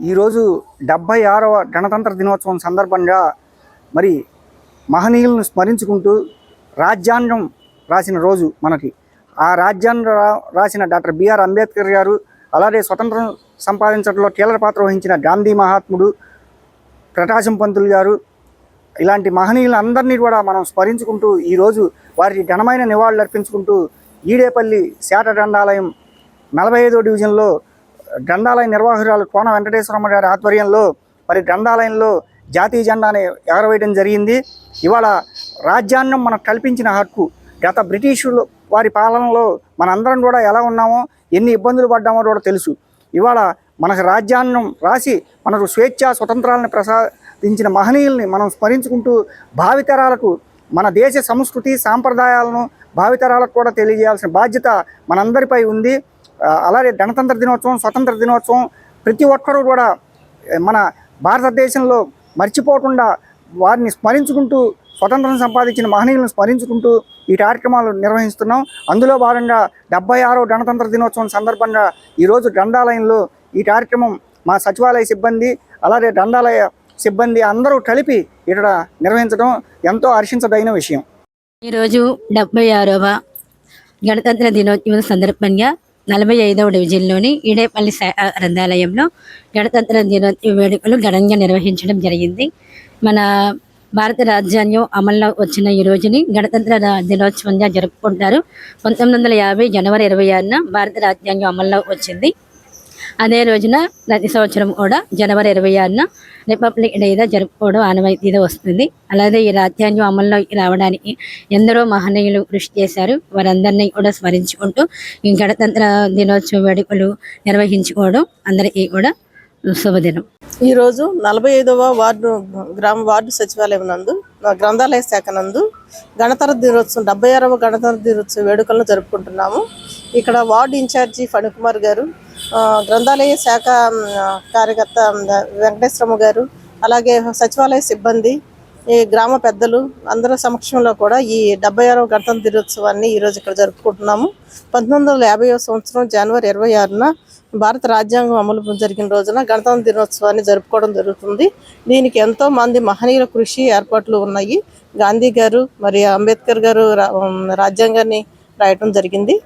ఈరోజు డెబ్భై ఆరవ గణతంత్ర దినోత్సవం సందర్భంగా మరి మహనీయులను స్మరించుకుంటూ రాజ్యాంగం రాసిన రోజు మనకి. ఆ రాజ్యాంగం రాసిన డాక్టర్ బిఆర్ అంబేద్కర్ గారు అలాగే స్వతంత్రం సంపాదించడంలో కీలక పాత్ర వహించిన గాంధీ మహాత్ముడు ప్రకాశం పంతులు గారు ఇలాంటి మహనీయులందరినీ కూడా మనం స్మరించుకుంటూ ఈరోజు వారికి ఘనమైన నివాళులు అర్పించుకుంటూ ఈడేపల్లి శాట గ్రంథాలయం నలభై ఐదో డివిజన్లో గ్రంథాలయ నిర్వాహకురాలు కోన వెంకటేశ్వరమ్మ గారి ఆధ్వర్యంలో మరి గ్రంథాలయంలో జాతీయ జెండాని ఎగరవేయడం జరిగింది. ఇవాళ రాజ్యాంగం మనకు కల్పించిన హక్కు. గత బ్రిటిషులు వారి పాలనలో మనందరం కూడా ఎలా ఉన్నామో ఎన్ని ఇబ్బందులు పడ్డామో కూడా తెలుసు. ఇవాళ మనకు రాజ్యాంగం రాసి మనకు స్వేచ్ఛ స్వతంత్రాలను ప్రసాదించిన మహనీయుల్ని మనం స్మరించుకుంటూ భావితరాలకు మన దేశ సంస్కృతి సాంప్రదాయాలను భావితరాలకు కూడా తెలియజేయాల్సిన బాధ్యత మనందరిపై ఉంది. అలాగే గణతంత్ర దినోత్సవం స్వతంత్ర దినోత్సవం ప్రతి ఒక్కరూ కూడా మన భారతదేశంలో మర్చిపోకుండా వారిని స్మరించుకుంటూ స్వతంత్రం సంపాదించిన మహనీయులను స్మరించుకుంటూ ఈ కార్యక్రమాలు నిర్వహిస్తున్నాం. అందులో భాగంగా డెబ్బై ఆరో గణతంత్ర దినోత్సవం సందర్భంగా ఈరోజు గ్రంథాలయంలో ఈ కార్యక్రమం మా సచివాలయ సిబ్బంది అలాగే గ్రంథాలయ సిబ్బంది అందరూ కలిపి ఇక్కడ నిర్వహించడం ఎంతో హర్షించదగిన విషయం. ఈరోజు డెబ్బై ఆరవ గణతంత్ర దినోత్సవం సందర్భంగా నలభై ఐదవ డివిజన్లోని ఈడేపల్లి గ్రంథాలయంలో గణతంత్ర దినోత్సవ వేడుకలు ఘనంగా నిర్వహించడం జరిగింది. మన భారత రాజ్యాంగం అమల్లో వచ్చిన ఈ రోజుని గణతంత్ర దినోత్సవంగా జరుపుకుంటారు. పంతొమ్మిది వందల యాభై జనవరి ఇరవై ఆరున భారత రాజ్యాంగం అమల్లో వచ్చింది. అదే రోజున ప్రతి సంవత్సరం కూడా జనవరి ఇరవై ఆరున రిపబ్లిక్ డేగా జరుపుకోవడం ఆనవాయితీగా వస్తుంది. అలాగే ఈ రాజ్యాంగం అమల్లోకి రావడానికి ఎందరో మహనీయులు కృషి చేశారు. వారందరినీ కూడా స్మరించుకుంటూ ఈ గణతంత్ర దినోత్సవ వేడుకలు నిర్వహించుకోవడం అందరికీ కూడా శుభదినం. ఈరోజు నలభై ఐదవ వార్డు గ్రామ వార్డు సచివాలయం నందు నా గ్రంథాలయ శాఖ నందు గణతంత్ర దినోత్సవం డెబ్బై ఆరవ గణతంత్ర దినోత్సవ వేడుకలను జరుపుకుంటున్నాము. ఇక్కడ వార్డు ఇన్ఛార్జి ఫణికుమార్ గారు గ్రంథాలయ శాఖ కార్యకర్త వెంకటేశ్వరమ్మ గారు అలాగే సచివాలయ సిబ్బంది ఈ గ్రామ పెద్దలు అందరి సమక్షంలో కూడా ఈ డెబ్బై ఆరవ గణతంత్ర దినోత్సవాన్ని ఈరోజు ఇక్కడ జరుపుకుంటున్నాము. పంతొమ్మిది వందల యాభైవ సంవత్సరం జనవరి ఇరవై ఆరున భారత రాజ్యాంగం అమలు జరిగిన రోజున గణతంత్ర దినోత్సవాన్ని జరుపుకోవడం జరుగుతుంది. దీనికి ఎంతో మంది మహనీయుల కృషి ఏర్పాట్లు ఉన్నాయి. గాంధీ గారు మరి అంబేద్కర్ గారు రా- రాజ్యాంగాన్ని రాయటం జరిగింది.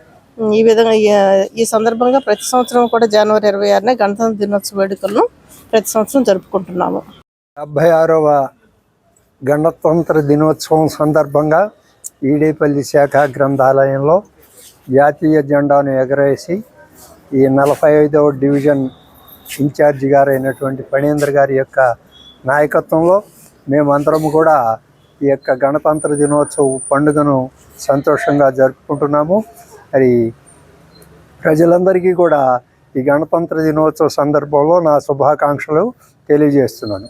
ఈ విధంగా ఈ- ఈ సందర్భంగా ప్రతి సంవత్సరం కూడా జనవరి ఇరవై ఆరున గణతంత్ర దినోత్సవ వేడుకలను ప్రతి సంవత్సరం జరుపుకుంటున్నాము. డెబ్భై ఆరవ గణతంత్ర దినోత్సవం సందర్భంగా ఈడేపల్లి శాఖ గ్రంథాలయంలో జాతీయ జెండాను ఎగరేసి ఈ నలభై ఐదవ డివిజన్ ఇన్ఛార్జి గారైనటువంటి ఫణీంద్ర గారి యొక్క నాయకత్వంలో మేమందరం కూడా ఈ యొక్క గణతంత్ర దినోత్సవ పండుగను సంతోషంగా జరుపుకుంటున్నాము. మరి ప్రజలందరికీ కూడా ఈ గణతంత్ర దినోత్సవ సందర్భంలో నా శుభాకాంక్షలు తెలియజేస్తున్నాను.